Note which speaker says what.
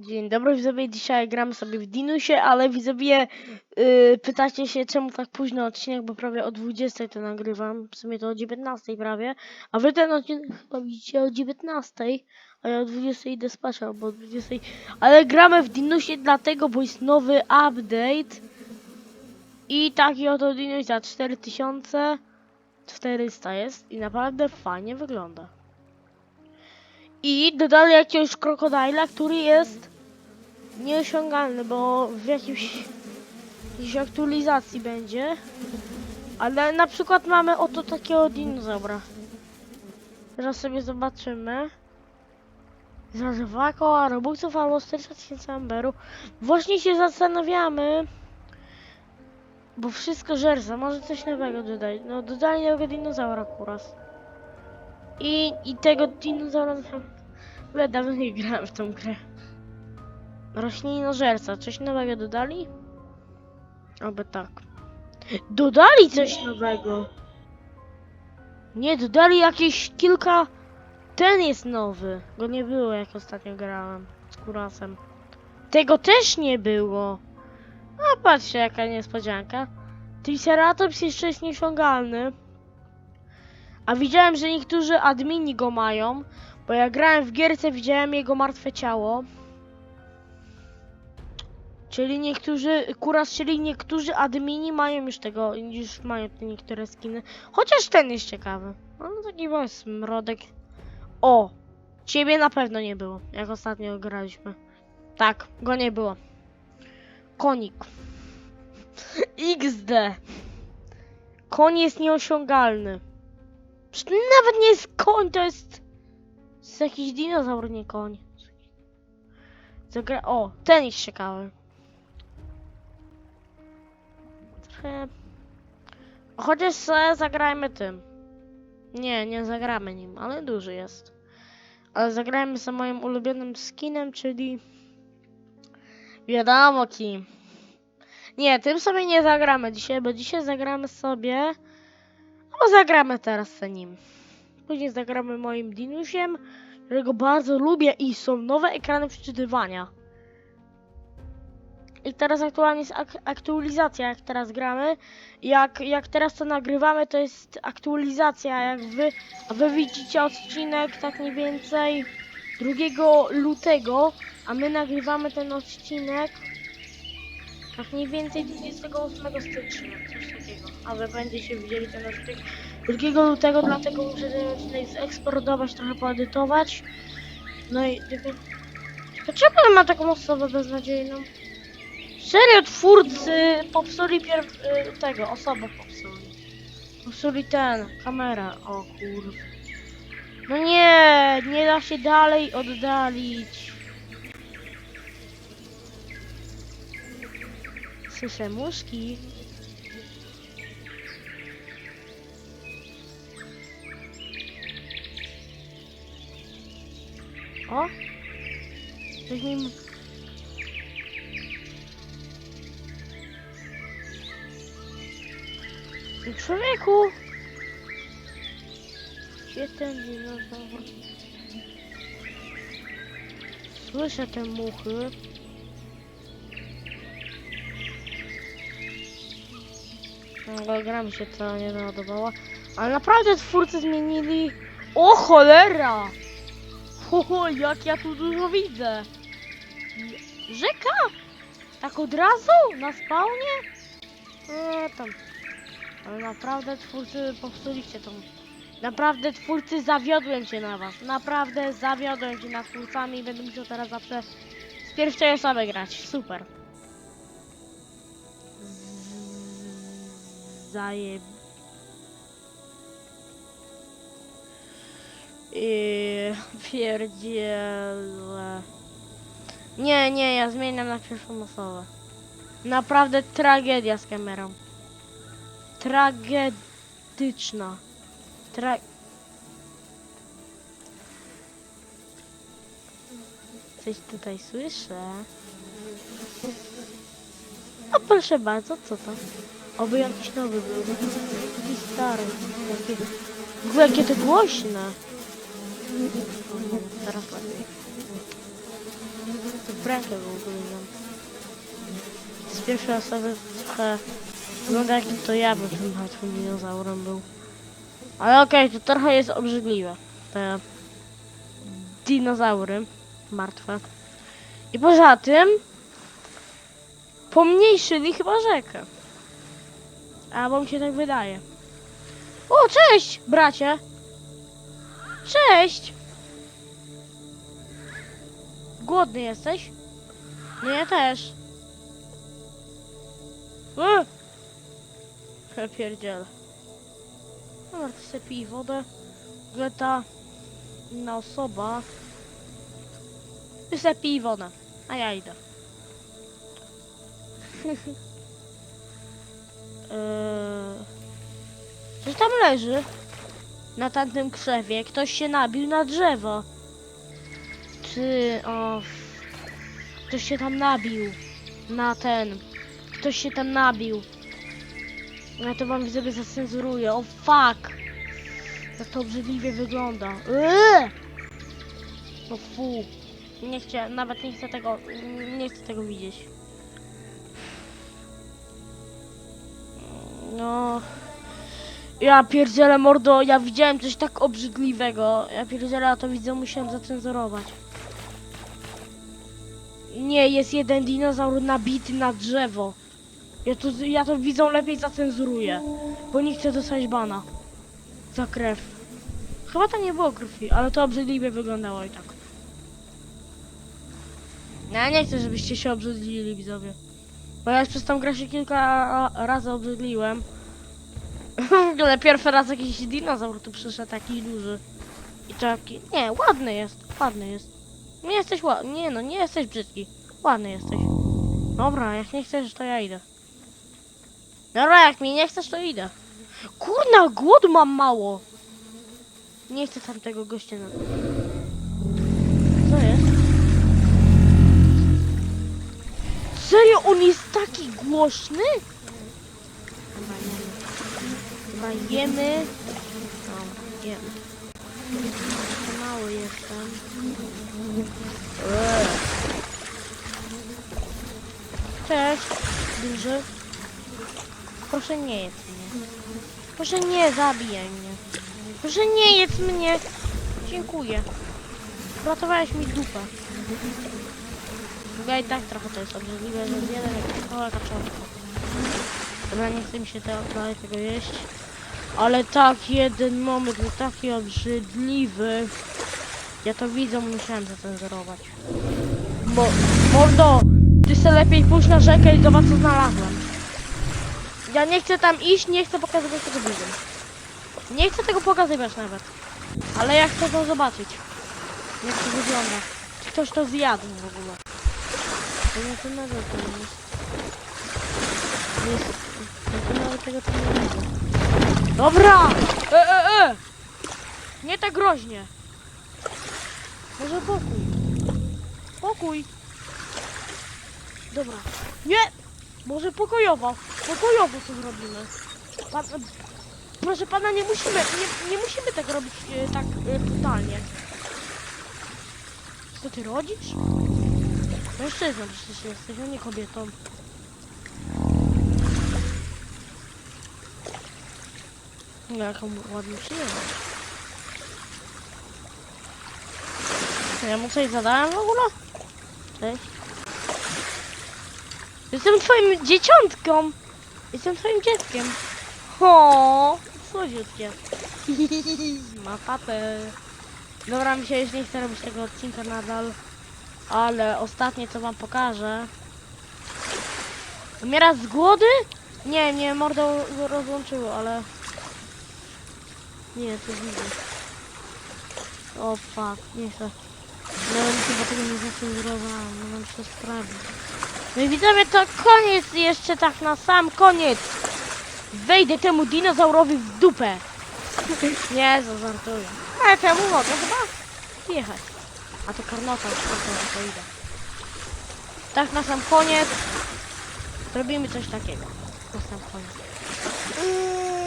Speaker 1: Dzień dobry widzowie, dzisiaj gramy sobie w Dinusie, ale widzowie yy, pytacie się czemu tak późno odcinek, bo prawie o 20 to nagrywam, w sumie to o 19 prawie, a wy ten odcinek widzicie o 19, a ja o 20 idę spać albo o 20, ale gramy w Dinusie dlatego, bo jest nowy update. I taki oto Dinus za 4400 jest i naprawdę fajnie wygląda. I dodali jakiegoś krokodyla, który jest nieosiągalny, bo w jakimś, jakiejś aktualizacji będzie. Ale na przykład mamy oto takiego dinozaura. Teraz sobie zobaczymy. Za dwa koła robuxów albo 400 tysięcy amberu. Właśnie się zastanawiamy. Bo wszystko żerza, może coś nowego dodać. No dodali nowego dinozaura akurat. I, i tego dinozaura... Ale dawno nie grałem w tą grę. Roślinożerca, coś nowego dodali? Oby tak. Dodali coś nowego! Nie, dodali jakieś kilka... Ten jest nowy. Go nie było jak ostatnio grałem z Kurasem. Tego też nie było. A patrzcie jaka niespodzianka. Triceratops jeszcze jest nieosiągalny. A widziałem, że niektórzy admini go mają, bo jak grałem w gierce widziałem jego martwe ciało. Czyli niektórzy, kuras, czyli niektórzy admini mają już tego, już mają te niektóre skiny. Chociaż ten jest ciekawy. No taki właśnie smrodek. O! Ciebie na pewno nie było, jak ostatnio graliśmy. Tak, go nie było. Konik. XD. Koń jest nieosiągalny. Nawet nie jest koń, to jest... Jest jakiś dinozaur, nie koń. Zagra... O, ten jest ciekawy. Trochę... Chociaż sobie zagrajmy tym. Nie, nie zagramy nim, ale duży jest. Ale zagrajmy sobie moim ulubionym skinem, czyli... Wiadomo kim. Nie, tym sobie nie zagramy dzisiaj, bo dzisiaj zagramy sobie... No zagramy teraz z nim. Później zagramy moim Dinusiem, którego bardzo lubię i są nowe ekrany przeczytywania. I teraz aktualnie jest ak aktualizacja, jak teraz gramy. Jak, jak teraz to nagrywamy, to jest aktualizacja, jak wy, wy widzicie odcinek tak mniej więcej 2 lutego, a my nagrywamy ten odcinek tak mniej więcej 28 stycznia, coś takiego. A wy będziecie widzieli ten odcinek 2 lutego, dlatego muszę ten odcinek zeksportować, trochę poedytować. No i tylko... Dlaczego ja mam taką osobę beznadziejną? Serio, twórcy popsuli pier... y, tego, osobę popsuli. Popsuli ten, kamera. O kur... No nie, nie da się dalej oddalić. Słyszę muszki. O! Coś mi... Ty Człowieku! Gdzie dinozaur? Słyszę te muchy. No, gra mi się to nie załadowała. Ale naprawdę twórcy zmienili... O cholera! Ho, jak ja tu dużo widzę! Rzeka? Tak od razu? Na spawnie? Eee, tam. Ale naprawdę twórcy popsuliście tą... Naprawdę twórcy zawiodłem się na was. Naprawdę zawiodłem się na twórcami i będę musiał teraz zawsze z pierwszej osoby grać. Super. Zajeb... I pierdziele. Nie, nie, ja zmieniam na pierwszą osobę. Naprawdę tragedia z kamerą. Tragedyczna. Tra... Coś tutaj słyszę. O proszę bardzo, co to? Oby jakiś nowy był. Jakiś stary. W ogóle jakie to głośne. Teraz lepiej. w rękę go ugryzłem. Z pierwszej osoby trochę wygląda jakim to ja bym tym martwym dinozaurem był. Ale okej, to trochę jest obrzydliwe. Te dinozaury martwe. I poza tym pomniejszyli chyba rzekę. Albo mi się tak wydaje. O, cześć, bracie! Cześć! Głodny jesteś? No ja też. Ja pierdzielę. Dobra, to sobie pij wodę. Geta. Inna osoba. Ty sobie pij wodę. A ja idę. eee... Coś tam leży? Na tamtym krzewie. Ktoś się nabił na drzewo. Czy... O... Ktoś się tam nabił. Na ten. Ktoś się tam nabił. Ja to wam sobie zacenzuruję. O fuck! Jak to obrzydliwie wygląda. Eee! No fu. Nie chcę, nawet nie chcę tego, nie chcę tego widzieć. No. Ja pierdzielę mordo, ja widziałem coś tak obrzydliwego. Ja pierdzielę, a to widzę, musiałem zacenzurować. Nie, jest jeden dinozaur nabity na drzewo. Ja to, ja to widzą lepiej zacenzuruję. Bo nie chcę dostać bana. Za krew. Chyba to nie było krwi, ale to obrzydliwie wyglądało i tak. No, Ja nie chcę, żebyście się obrzydlili, widzowie. Bo ja już przez tą grę się kilka ra- razy obrzydliłem. Ale pierwszy raz jakiś dinozaur tu przyszedł, taki duży. I taki... Nie, ładny jest, ładny jest. Nie jesteś ładny, nie no, nie jesteś brzydki. Ładny jesteś. Dobra, jak nie chcesz, to ja idę. Dobra, jak mi nie chcesz, to idę. Kurna, głodu mam mało. Nie chcę tam tego gościa na... Co jest? Serio, on jest głośny? Chyba jemy. No, jemy. Za mały jestem. Cześć, duży. Proszę nie jedz mnie. Proszę nie zabijaj mnie. Proszę nie jedz mnie. Dziękuję. Uratowałeś mi dupę. Ja i tak trochę to jest obrzydliwe, że zjadam jak małe kaczorko. Dobra, nie chce mi się tego, dalej tego jeść. Ale tak, jeden moment był taki obrzydliwy. Ja to widzę, musiałem zacenzurować. Mo mordo, ty se lepiej pójść na rzekę i zobacz co znalazłem. Ja nie chcę tam iść, nie chcę pokazywać tego widzom. Nie chcę tego pokazywać nawet. Ale ja chcę to zobaczyć. Jak to wygląda. Czy ktoś to zjadł w ogóle. To jest. Jest. Ja to nawet tego to nie widzę. Dobra! E, e, e! Nie tak groźnie. Może pokój. Pokój. Dobra. Nie! Może pokojowo. Pokojowo to zrobimy. Pan, proszę pana, nie musimy, nie, nie musimy tego robić e, tak e, brutalnie. Co ty rodzisz? Mężczyzną przecież jesteś, a nie kobietą. No, Jaką ładną przyjemność. Ja mu coś zadałem w ogóle? Cześć. Jestem twoim dzieciątką. Jestem twoim dzieckiem. O, słodziutkie. Ma papę. Dobra, mi się już nie chce robić tego odcinka nadal. Ale ostatnie co wam pokażę. Umiera z głodu? Nie, nie, mordo rozłączyło, ale... Nie, to widzę. O fuck, nie chcę. No chyba tego nie zacenzurowałem, no mam się to sprawdzić. No i widzowie, to koniec jeszcze tak na sam koniec. Wejdę temu dinozaurowi w dupę. Nie, to żartuję. Ale temu mogę chyba jechać. A to karnota, już to, to idę. Tak na sam koniec. Zrobimy coś takiego. Na sam koniec. Mm,